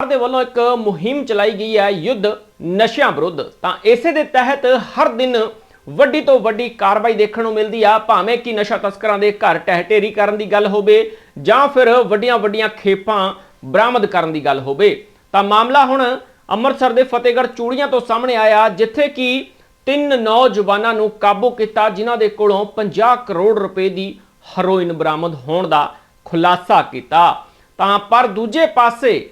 ਸਰਕਾਰ ਦੇ ਵੱਲੋਂ ਇੱਕ ਮੁਹਿੰਮ ਚਲਾਈ ਗਈ ਹੈ ਯੁੱਧ ਨਸ਼ਿਆਂ ਵਿਰੁੱਧ। ਤਾਂ ਇਸੇ ਦੇ ਤਹਿਤ ਹਰ ਦਿਨ ਵੱਡੀ ਤੋਂ ਵੱਡੀ ਕਾਰਵਾਈ ਦੇਖਣ ਨੂੰ ਮਿਲਦੀ ਆ, ਭਾਵੇਂ ਕਿ ਨਸ਼ਾ ਤਸਕਰਾਂ ਦੇ ਘਰ ਟਹਿ ਕਰਨ ਦੀ ਗੱਲ ਹੋਵੇ ਜਾਂ ਫਿਰ ਵੱਡੀਆਂ ਵੱਡੀਆਂ ਖੇਪਾਂ ਬਰਾਮਦ ਕਰਨ ਦੀ ਗੱਲ ਹੋਵੇ। ਤਾਂ ਮਾਮਲਾ ਹੁਣ ਅੰਮ੍ਰਿਤਸਰ ਦੇ ਫਤਿਹਗੜ੍ਹ ਚੂੜੀਆਂ ਤੋਂ ਸਾਹਮਣੇ ਆਇਆ, ਜਿੱਥੇ ਕਿ ਤਿੰਨ ਨੌਜਵਾਨਾਂ ਨੂੰ ਕਾਬੂ ਕੀਤਾ, ਜਿਨ੍ਹਾਂ ਦੇ ਕੋਲੋਂ 50 ਕਰੋੜ ਰੁਪਏ ਦੀ ਹੈਰੋਇਨ ਬਰਾਮਦ ਹੋਣ ਦਾ ਖੁਲਾਸਾ ਕੀਤਾ। ਤਾਂ ਪਰ ਦੂਜੇ ਪਾਸੇ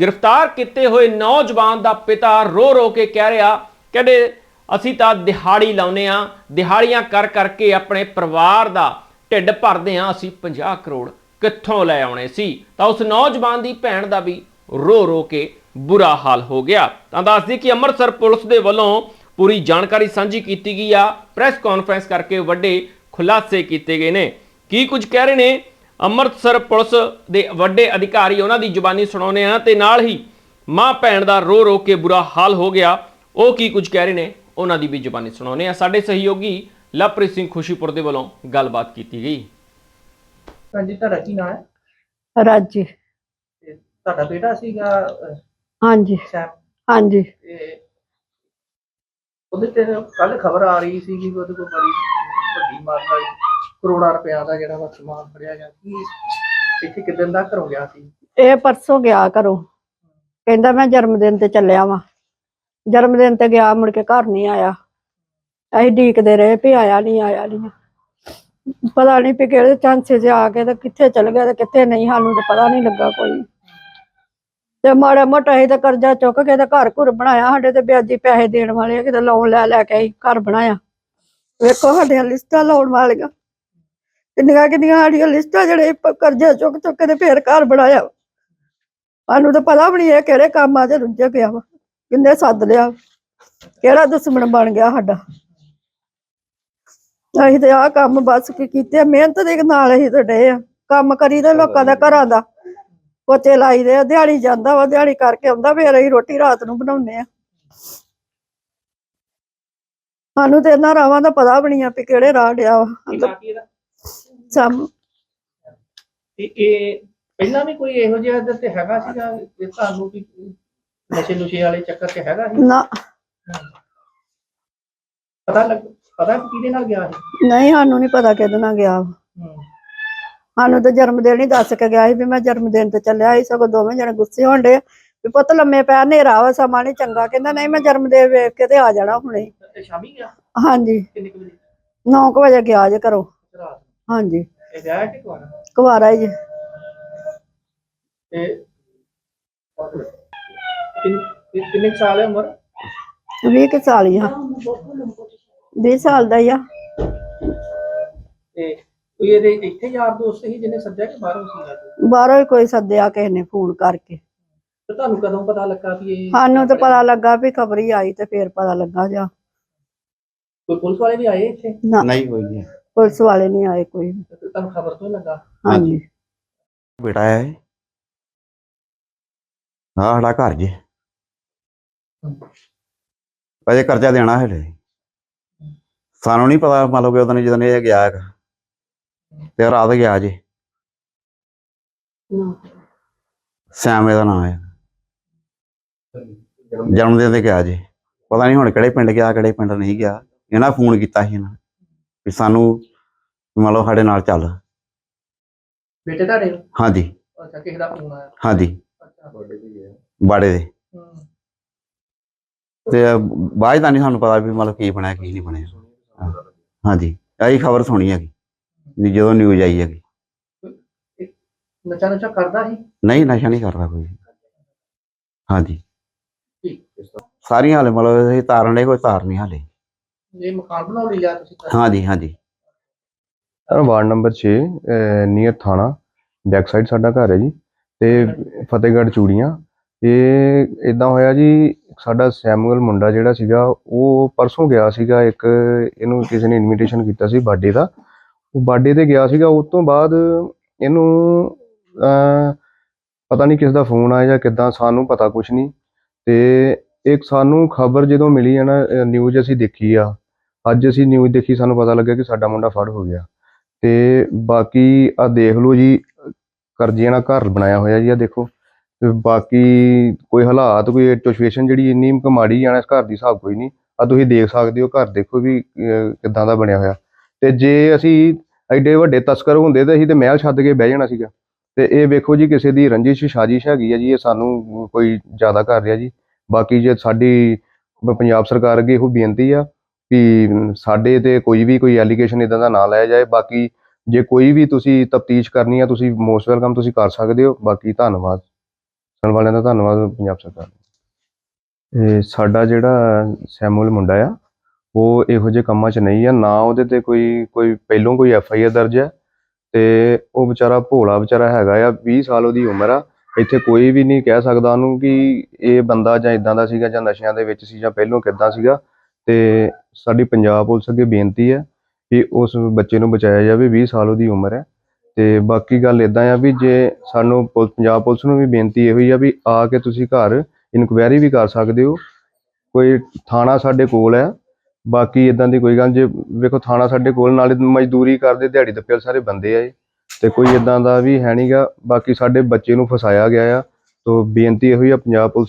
ਗ੍ਰਿਫਤਾਰ ਕੀਤੇ ਹੋਏ ਨੌਜਵਾਨ ਦਾ ਪਿਤਾ ਰੋ ਰੋ ਕੇ ਕਹਿ ਰਿਹਾ, ਕਹਿੰਦੇ ਅਸੀਂ ਤਾਂ ਦਿਹਾੜੀ ਲਾਉਨੇ ਆ ਦਿਹਾੜੀਆਂ ਕਰ ਕਰਕੇ ਆਪਣੇ ਪਰਿਵਾਰ ਦਾ ਢਿੱਡ ਭਰਦੇ ਆ ਅਸੀਂ 50 ਕਰੋੜ ਕਿੱਥੋਂ ਲੈ ਆਉਣੇ ਸੀ? ਤਾਂ ਉਸ ਨੌਜਵਾਨ ਦੀ ਭੈਣ ਦਾ ਵੀ ਰੋ ਰੋ ਕੇ ਬੁਰਾ ਹਾਲ ਹੋ ਗਿਆ। ਤਾਂ ਦੱਸਦੀ ਕਿ ਅੰਮ੍ਰਿਤਸਰ ਪੁਲਿਸ ਦੇ ਵੱਲੋਂ ਪੂਰੀ ਜਾਣਕਾਰੀ ਸਾਂਝੀ ਕੀਤੀ ਗਈ ਆ। ਪ੍ਰੈਸ ਕਾਨਫਰੰਸ ਕਰਕੇ ਵੱਡੇ ਖੁਲਾਸੇ ਕੀਤੇ ਗਏ ਨੇ। ਕੀ ਕੁਝ ਕਹਿ ਰਹੇ ਨੇ? ਅੰਮ੍ਰਿਤਸਰ ਪੁਲਿਸ ਦੇ ਵੱਡੇ ਅਧਿਕਾਰੀ ਉਹਨਾਂ ਦੀ ਜ਼ੁਬਾਨੀ ਸੁਣਾਉਣੇ ਆ ਤੇ ਨਾਲ ਹੀ ਮਾਂ ਭੈਣ ਦਾ ਰੋ ਰੋ ਕੇ ਬੁਰਾ ਹਾਲ ਹੋ ਗਿਆ। ਉਹ ਕੀ ਕੁਝ ਕਹਿ ਰਹੇ ਨੇ ਉਹਨਾਂ ਦੀ ਵੀ ਜ਼ੁਬਾਨੀ ਸੁਣਾਉਣੇ ਆ। ਸਾਡੇ ਸਹਿਯੋਗੀ ਲਵਪ੍ਰੀਤ ਸਿੰਘ ਖੁਸ਼ੀਪੁਰ ਦੇ ਵੱਲੋਂ ਗੱਲਬਾਤ ਕੀਤੀ ਗਈ। ਹਾਂਜੀ ਤੁਹਾਡਾ ਕੀ ਨਾਮ ਹੈ? ਰਾਜੀ। ਤੇ ਤੁਹਾਡਾ ਬੇਟਾ ਸੀਗਾ ਅਹ, ਹਾਂਜੀ। ਸੈਮ? ਹਾਂਜੀ। ਤੇ ਉਹਦੇ ਤੇ ਕੱਲ ਖਬਰ ਆ ਰਹੀ ਸੀ ਕਿ ਉਹਦੇ ਕੋਲ ਬੜੀ ਵੱਡੀ ਮਾਤਰਾ ਕਰੋੜਾਂ ਰੁਪਇਆ ਦਾ ਜਿਹੜਾ ਵਾ ਸਮਾਨ ਫੜਿਆ ਗਿਆ ਕੀ ਇੱਥੇ ਕਿਦਾਂ ਦਾ ਘਰੋਂ ਗਿਆ ਸੀ। ਇਹ ਪਰਸੋਂ ਗਿਆ ਘਰੋਂ। ਕਹਿੰਦਾ ਮੈਂ ਜਨਮ ਦਿਨ ਤੇ ਚੱਲਿਆ ਵਾਂ। ਜਨਮ ਦਿਨ ਤੇ ਗਿਆ ਮੁੜ ਕੇ ਘਰ ਨਹੀਂ ਆਇਆ। ਅਸੀਂ ਢੀਕਦੇ ਰਹੇ ਵੀ ਆਇਆ ਨਹੀਂ ਆਇਆ ਨਹੀਂ। ਪਤਾ ਨਹੀਂ ਵੀ ਕਿਹੜੇ ਚਾਂਸੇ 'ਚ ਆ ਕੇ ਤੇ ਕਿੱਥੇ ਚਲ ਗਿਆ ਤੇ ਕਿੱਥੇ ਨਹੀਂ ਸਾਨੂੰ ਤਾਂ ਪਤਾ ਨਹੀਂ ਲੱਗਾ ਕੋਈ। ਤੇ ਮਾੜਾ ਮੋਟਾ ਅਸੀਂ ਤਾਂ ਕਰਜ਼ਾ ਚੁੱਕ ਕੇ ਤੇ ਘਰ ਘੁਰ ਬਣਾਇਆ ਸਾਡੇ ਤੇ ਵਿਆਜੀ ਪੈਸੇ ਦੇਣ ਵਾਲੇ ਆ, ਕਿਤੇ ਲੋਨ ਲੈ ਲੈ ਕੇ ਅਸੀਂ ਘਰ ਬਣਾਇਆ। ਵੇਖੋ ਸਾਡੀਆਂ ਲਿਸਟਾਂ ਲਾਉਣ ਵਾਲੀਆਂ। ਕਿੰਨੀਆਂ ਕਿੰਨੀਆਂ ਸਾਡੀਆਂ ਲਿਸਟਾਂ ਜਿਹੜੇ ਪ- ਕਰਜ਼ਾ ਚੁੱਕ ਚੁੱਕ ਕੇ ਤੇ ਫੇਰ ਘਰ ਬਣਾਇਆ ਸਾਨੂੰ ਤਾਂ ਪਤਾ ਵੀ ਨਹੀਂ ਇਹ ਕਿਹੜੇ ਕੰਮਾਂ 'ਚ ਰੁੱਝ ਗਿਆ ਵਾ। ਕਿੰਨੇ ਸੱਦ ਲਿਆ ਕਿਹੜਾ ਦੁਸ਼ਮਣ ਬਣ ਗਿਆ ਸਾਡਾ। ਅਸੀਂ ਤੇ ਆਹ ਕੰਮ ਬਸ ਕੀ ਕੀਤੇ ਆ, ਮਿਹਨਤ ਦੇ ਨਾਲ ਅਸੀਂ ਤੇ ਡੇ ਆ। ਕੰਮ ਕਰੀਦੇ ਲੋਕਾਂ ਦਾ ਘਰਾਂ ਦਾ। ਪੋਚੇ ਲਾਈਦੇ ਆ। ਦਿਹਾੜੀ ਜਾਂਦਾ ਵਾ। ਦਿਹਾੜੀ ਕਰਕੇ ਆਉਂਦਾ। ਫੇਰ ਅਸੀਂ ਰੋਟੀ ਰਾਤ ਨੂੰ ਬਣਾਉਂਦੇ ਆ। ਸਾਨੂੰ ਤੇ ਇਹਨਾਂ ਰਾਵਾਂ ਦਾ ਪਤਾ ਵੀ ਨਹੀਂ ਆ ਵੀ ਕਿਹੜੇ ਰਾਹ ਡਿਆ ਵਾ। ਕੀ ਨਾਂ ਇਹਦਾ ਸਮ ਤੇ ਇਹ ਪਹਿਲਾਂ ਵੀ ਕੋਈ ਇਹੋ ਜਿਹਾ ਇਹਦੇ ਤੇ ਹੈਗਾ ਸੀਗਾ ਇਹ ਤੁਹਾਨੂੰ ਵੀ ਨਸ਼ੇ ਨੁਸ਼ੇ ਵਾਲੇ ਚੱਕਰ 'ਚ ਹੈਗਾ ਸੀ? ਨਾ। ਪਤਾ ਲੱਗ ਪਤਾ ਕਿ ਕਿਹਦੇ ਨਾਲ ਗਿਆ ਸੀ? ਨਹੀਂ ਸਾਨੂੰ ਨਹੀਂ ਪਤਾ ਕਿਹਦੇ ਨਾਲ ਗਿਆ। ਵਾ। ਹੂੰ। ਸਾਨੂੰ ਤਾਂ ਜਨਮ ਦਿਨ ਹੀ ਦੱਸ ਕੇ ਗਿਆ ਸੀ ਵੀ ਮੈਂ ਜਨਮ ਦਿਨ ਤੇ ਚੱਲਿਆ ਸੀ ਸਗੋਂ ਦੋਵੇਂ ਜਣੇ ਗੁੱਸੇ ਹੋਣ ਡੇ ਵੀ ਪੁੱਤ ਲੰਮੇ ਪੈ ਹਨੇਰਾ ਵਾ ਸਮਾਂ ਨੀ ਚੰਗਾ। ਕਹਿੰਦਾ ਨਹੀਂ ਮੈਂ ਜਨਮ ਦਿਨ ਵੇਖ ਕੇ ਤੇ ਆ ਜਾਣਾ ਹੁਣੇ। ਤੇ ਸ਼ਾਮੀ ਗਿਆ? ਹਾਂਜੀ। ਕਿੰਨੇ ਕੁ ਵਜੇ? 9 ਵਜੇ ਗਿਆ ਜੇ ਘਰੋਂ। ਰਾਤ? ਹਾਂਜੀ। ਇਹ ਵਿਆਹ ਕਿ ਕੁਆਰਾ? ਕੁਵਾਰਾ ਹੀ ਜੇ। ਤੇ ਕਿੰਨ- ਕਿੰਨ- ਕਿੰਨੇ ਕੁ ਸਾਲ ਹੈ ਉਮਰ? 20 ਕੁ ਸਾਲ ਹੀ ਆ। 20 ਸਾਲ ਦਾ ਹੀ ਆ। ਤੇ ਕੋਈ ਇਹਦੇ ਇੱਥੇ ਯਾਰ ਦੋਸਤ ਸੀ ਜਿਹਨੇ ਸੱਦਿਆ ਕਿ ਬਾਹਰੋਂ ਸੀਗਾ? ਕੋਈ? ਬਾਹਰੋਂ ਹੀ ਕੋਈ ਸੱਦਿਆ ਕਿਸੇ ਨੇ ਫੋਨ ਕਰਕੇ। ਤੇ ਤੁਹਾਨੂੰ ਕਦੋਂ ਪਤਾ ਲੱਗਾ ਵੀ ਇਹ ਸਾਨੂੰ ਤਾਂ ਪਤਾ ਲੱਗਾ ਵੀ ਖਬਰ ਹੀ ਆਈ ਤੇ ਫੇਰ ਪਤਾ ਲੱਗਾ ਜਾ। ਕੋਈ ਪੁਲਿਸ ਵਾਲੇ ਵੀ ਆਏ ਇੱਥੇ? ਨਾ। ਨਹੀਂ ਹੋਈ ਨਹੀਂ। ਪੁਲਿਸ ਵਾਲੇ ਨਹੀਂ ਆਏ ਕੋਈ। ਵੀ। ਤੇ ਤੁਹਾਨੂੰ ਖਬਰ ਤੋਂ ਹੀ ਲੱਗਾ? ਹਾਂਜੀ। ਬੇਟਾ ਹੈ। ਆਹ ਸਾਡਾ ਘਰ ਜੇ। ਅਜੇ ਕਰਜ਼ਾ ਦੇਣਾ ਹੈ ਸਾਨੂੰ ਨਹੀਂ ਪਤਾ ਮੰਨ ਲਓ ਕਿ ਉਦੋਂ ਜਦੋਂ ਇਹ ਗਿਆ ਹੈਗਾ। ਤੇ ਰਾਤ ਗਿਆ ਜੇ। ਸਿਆਮੇ ਦਾ ਨਾਮ ਹੈ। ਜਨਮ ਦਿਨ ਤੇ ਗਿਆ ਜੇ। ਪਤਾ ਨਹੀਂ ਹੁਣ ਕਿਹੜੇ ਪਿੰਡ ਗਿਆ ਕਿਹੜੇ ਪਿੰਡ ਨਹੀਂ ਗਿਆ। ਇਹਨਾਂ ਫੋਨ ਕੀਤਾ ਸੀ ਇਹਨਾਂ ਵੀ ਸਾਨੂੰ ਵੀ ਮੰਨ ਲਓ ਸਾਡੇ ਨਾਲ ਚੱਲ। ਬੇਟੇ ਤੁਹਾਡੇ? ਨੂੰ? ਹਾਂਜੀ। ਅੱਛਾ ਕਿਸੇ ਦਾ ਫੋਨ ਆਇਆ? ਹਾਂਜੀ। ਅੱਛਾ। ਬਾੜੇ ਦੇ ਹੂੰ। ਤੇ। ਬਾਅਦ ਦਾ ਨਹੀਂ ਸਾਨੂੰ ਪਤਾ ਵੀ ਮਤਲਬ ਕੀ ਬਣਿਆ ਕੀ ਨਹੀਂ ਬਣਿਆ। ਹਾਂ। ਹਾਂਜੀ। ਆਹੀ ਖਬਰ ਸੁਣੀ ਹੈਗੀ। ਵੀ ਜਦੋਂ ਨਿਊਜ਼ ਆਈ ਹੈਗੀ। ਨਚਾ ਨਚਾ ਕਰਦਾ ਸੀ? ਨਹੀਂ ਨਸ਼ਾ ਨਹੀਂ ਕਰਦਾ ਕੋਈ। ਹਾਂਜੀ। ਠੀਕ। ਸਾਰੀਆਂ ਹਾਲੇ ਮਤਲਬ ਇਹ ਤਾਰਨ ਦੇ ਕੋਈ ਤਾਰ ਨਹੀਂ ਹਾਲੇ। ਇਹ ਮਕਾਨ ਬਣਾਉਣ ਲਈ ਲਿਆ ਤੁਸੀਂ ਘਰ? ਹਾਂਜੀ ਹਾਂਜੀ। ਸਰ ਵਾਰਡ ਨੰਬਰ 6 ਨੀਅਰ ਥਾਣਾ ਬੈਕ ਸਾਈਡ ਸਾਡਾ ਘਰ ਹੈ ਜੀ। ਤੇ ਫਤਿਹਗੜ੍ਹ ਚੂੜੀਆਂ। ਇਹ ਇਦਾਂ ਹੋਇਆ ਜੀ ਸਾਡਾ ਸੈਮੂਅਲ ਮੁੰਡਾ ਜਿਹੜਾ ਸੀਗਾ ਉਹ ਪਰਸੋਂ ਗਿਆ ਸੀਗਾ ਇੱਕ ਇਹਨੂੰ ਕਿਸੇ ਨੇ ਇਨਵੀਟੇਸ਼ਨ ਕੀਤਾ ਸੀ ਬਰਥਡੇ ਦਾ। ਉਹ ਬਰਥਡੇ ਤੇ ਗਿਆ ਸੀਗਾ ਉਸ ਤੋਂ ਬਾਅਦ ਇਹਨੂੰ ਅਹ, ਪਤਾ ਨਹੀਂ ਕਿਸ ਦਾ ਫੋਨ ਆਇਆ ਜਾਂ ਕਿੱਦਾਂ ਸਾਨੂੰ ਪਤਾ ਕੁਝ ਨਹੀਂ। ਤੇ ਇੱਕ ਸਾਨੂੰ ਖਬਰ ਜਦੋਂ ਮਿਲੀ ਹੈ ਨਾ ਨਿਊਜ਼ ਅਸੀਂ ਦੇਖੀ ਆ। ਅੱਜ ਅਸੀਂ ਨਿਊਜ਼ ਦੇਖੀ ਸਾਨੂੰ ਪਤਾ ਲੱਗਿਆ ਕਿ ਸਾਡਾ ਮੁੰਡਾ ਫੜ ਹੋ ਗਿਆ। ਤੇ ਬਾਕੀ ਆ ਦੇਖ ਲਓ ਜੀ ਕਰਜ਼ੇ ਨਾਲ ਘਰ ਬਣਾਇਆ ਹੋਇਆ ਜੀ ਆ ਦੇਖੋ। ਤੇ ਬਾਕੀ ਕੋਈ ਹਾਲਾਤ ਕੋਈ ਸਿਚੁਏਸ਼ਨ ਜਿਹੜੀ ਇੰਨੀ ਕੁ ਮਾੜੀ ਜਾਣਾ ਇਸ ਘਰ ਦੀ ਹਿਸਾਬ ਕੋਈ ਨਹੀਂ। ਆ ਤੁਸੀਂ ਦੇਖ ਸਕਦੇ ਹੋ ਘਰ ਦੇਖੋ ਵੀ ਅਹ, ਕਿੱਦਾਂ ਦਾ ਬਣਿਆ ਹੋਇਆ। ਤੇ ਜੇ ਅਸੀਂ ਐਡੇ ਵੱਡੇ ਤਸਕਰ ਹੁੰਦੇ ਤਾਂ ਅਸੀਂ ਤੇ ਮਹਿਲ ਛੱਡ ਕੇ ਬਹਿ ਜਾਣਾ ਸੀਗਾ। ਤੇ ਇਹ ਵੇਖੋ ਜੀ ਕਿਸੇ ਦੀ ਰੰਜਿਸ਼ ਸਾਜ਼ਿਸ਼ ਹੈਗੀ ਆ ਜੀ ਇਹ ਸਾਨੂੰ ਕੋਈ ਜ਼ਿਆਦਾ ਕਰ ਰਿਹਾ ਜੀ। ਬਾਕੀ ਜੇ ਸਾਡੀ ਪੰਜਾਬ ਸਰਕਾਰ ਅੱਗੇ ਇਹੋ ਬੇਨਤੀ ਆ ਵੀ ਸਾਡੇ ਤੇ ਕੋਈ ਵੀ ਕੋਈ ਐਲੀਗੇਸ਼ਨ ਇਦਾਂ ਦਾ ਨਾ ਲਾਇਆ ਜਾਏ। ਬਾਕੀ ਜੇ ਕੋਈ ਵੀ ਤੁਸੀਂ ਤਫਤੀਸ਼ ਕਰਨੀ ਆ, ਤੁਸੀਂ ਮੋਸਟ ਵੈਲਕਮ ਤੁਸੀਂ ਕਰ ਸਕਦੇ ਹੋ। ਬਾਕੀ ਧੰਨਵਾਦ। ਸੁਣਨ ਵਾਲਿਆਂ ਦਾ ਧੰਨਵਾਦ ਪੰਜਾਬ ਸਰਕਾਰ ਇਹ ਸਾਡਾ ਜਿਹੜਾ ਸੈਮੂਅਲ ਮੁੰਡਾ ਆ, ਉਹ ਇਹੋ ਜਿਹੇ ਕੰਮਾਂ 'ਚ ਨਹੀਂ ਆ। ਨਾ ਉਹਦੇ ਤੇ ਕੋਈ ਕੋਈ ਪਹਿਲੋਂ ਕੋਈ ਐਫ ਆਈ ਆਰ ਦਰਜ ਹੈ ਤੇ ਉਹ ਵਿਚਾਰਾ ਭੋਲਾ ਵਿਚਾਰਾ ਹੈਗਾ ਆ 20 ਸਾਲ ਉਹਦੀ ਉਮਰ ਆ। ਇੱਥੇ ਕੋਈ ਵੀ ਨਹੀਂ ਕਹਿ ਸਕਦਾ ਉਹਨੂੰ ਕਿ ਇਹ ਬੰਦਾ ਜਾਂ ਇਦਾਂ ਦਾ ਸੀਗਾ ਜਾਂ ਨਸ਼ਿਆਂ ਦੇ ਵਿੱਚ ਸੀ ਜਾਂ ਪਹਿਲੋਂ ਕਿੱਦਾਂ ਸੀਗਾ। ਤੇ ਸਾਡੀ ਪੰਜਾਬ ਪੁਲਿਸ ਅੱਗੇ ਬੇਨਤੀ ਹੈ ਕਿ ਉਸ ਬੱਚੇ ਨੂੰ ਬਚਾਇਆ ਜਾਵੇ 20 ਸਾਲ ਉਹਦੀ ਉਮਰ ਹੈ। ਤੇ ਬਾਕੀ ਗੱਲ ਇਦਾਂ ਆ ਵੀ ਜੇ ਸਾਨੂੰ ਪੁਲ- ਪੰਜਾਬ ਪੁਲਿਸ ਨੂੰ ਵੀ ਬੇਨਤੀ ਇਹੋ ਹੀ ਆ ਵੀ ਆ ਕੇ ਤੁਸੀਂ ਘਰ ਇਨਕੁਆਇਰੀ ਵੀ ਕਰ ਸਕਦੇ ਹੋ। ਕੋਈ ਥਾਣਾ ਸਾਡੇ ਕੋਲ ਹੈ। ਬਾਕੀ ਇਦਾਂ ਦੀ ਕੋਈ ਗੱਲ ਜੇ ਵੇਖੋ ਥਾਣਾ ਸਾਡੇ ਕੋਲ, ਨਾਲੇ ਮਜ਼ਦੂਰੀ ਕਰਦੇ, ਦਿਹਾੜੀ ਦੱਪੇ ਸਾਰੇ ਬੰਦੇ ਆ ਇਹ। ਤੇ ਕੋਈ ਇਦਾਂ ਦਾ ਵੀ ਹੈ ਨਹੀਂਗਾ ਬਾਕੀ ਸਾਡੇ ਬੱਚੇ ਨੂੰ ਫਸਾਇਆ ਗਿਆ ਆ। ਤੋਂ ਬੇਨਤੀ ਇਹੋ ਹੀ ਆ, ਪੰਜਾਬ ਪੁਲਿਸ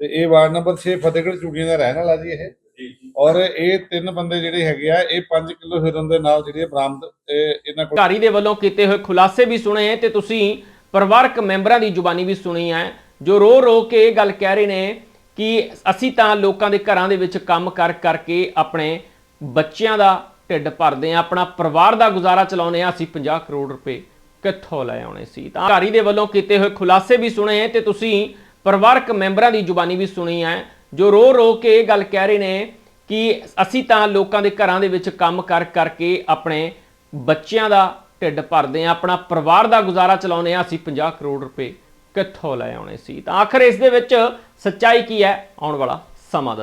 ਤੇ ਇਹ ਵਾਰਡ ਨੰਬਰ 6 ਫਤਿਹਗੜ੍ਹ ਚੂੜੀਆਂ ਦਾ ਰਹਿਣ ਵਾਲਾ ਜੀ ਇਹ। ਔਰ ਇਹ ਤਿੰਨ ਬੰਦੇ ਜਿਹੜੇ ਹੈਗੇ ਆ ਇਹ 5 ਕਿਲੋ ਹੀਰਨ ਦੇ ਨਾਲ ਜਿਹੜੀ ਬਰਾਮਦ ਇਹ ਇਹਨਾਂ ਕੋਲ ਅਧਿਕਾਰੀ ਦੇ ਵੱਲੋਂ ਕੀਤੇ ਹੋਏ ਖੁਲਾਸੇ ਵੀ ਸੁਣੇ ਤੇ ਤੁਸੀਂ ਪਰਿਵਾਰਕ ਮੈਂਬਰਾਂ ਦੀ ਜ਼ੁਬਾਨੀ ਵੀ ਸੁਣੀ ਹੈ ਜੋ ਰੋ ਰੋ ਕੇ ਇਹ ਗੱਲ ਕਹਿ ਰਹੇ ਨੇ ਕਿ ਅਸੀਂ ਤਾਂ ਲੋਕਾਂ ਦੇ ਘਰਾਂ ਦੇ ਵਿੱਚ ਕੰਮ ਕਰ ਕਰਕੇ ਆਪਣੇ ਬੱਚਿਆਂ ਦਾ ਢਿੱਡ ਭਰਦੇ ਆ ਆਪਣਾ ਪਰਿਵਾਰ ਦਾ ਗੁਜ਼ਾਰਾ ਚਲਾਉਂਦੇ ਆ ਅਸੀਂ 50 ਕਰੋੜ ਰੁਪਏ ਕਿੱਥੋਂ ਲੈ ਆਉਣੇ ਸੀ। ਤਾਂ ਅਧਿਕਾਰੀ ਦੇ ਵੱਲੋਂ ਕੀਤੇ ਹੋਏ ਖੁਲਾਸੇ ਵੀ ਸੁਣੇ ਤੇ ਤੁਸੀਂ ਪਰਿਵਾਰਕ ਮੈਂਬਰਾਂ ਦੀ ਜ਼ੁਬਾਨੀ ਵੀ ਸੁਣੀ ਹੈ, ਜੋ ਰੋ ਰੋ ਕੇ ਇਹ ਗੱਲ ਕਹਿ ਰਹੇ ਨੇ ਕਿ ਅਸੀਂ ਤਾਂ ਲੋਕਾਂ ਦੇ ਘਰਾਂ ਦੇ ਵਿੱਚ ਕੰਮ ਕਰ ਕਰਕੇ ਆਪਣੇ ਬੱਚਿਆਂ ਦਾ ਢਿੱਡ ਭਰਦੇ ਆ ਆਪਣਾ ਪਰਿਵਾਰ ਦਾ ਗੁਜ਼ਾਰਾ ਚਲਾਉਂਦੇ ਆ ਅਸੀਂ 50 ਕਰੋੜ ਰੁਪਏ ਕਿੱਥੋਂ ਲੈ ਆਉਣੇ ਸੀ। ਤਾਂ ਆਖਰ ਇਸ ਦੇ ਵਿੱਚ ਸੱਚਾਈ ਕੀ ਹੈ? ਆਉਣ ਵਾਲਾ ਸਮਾਂ ਦੱਸੇਗਾ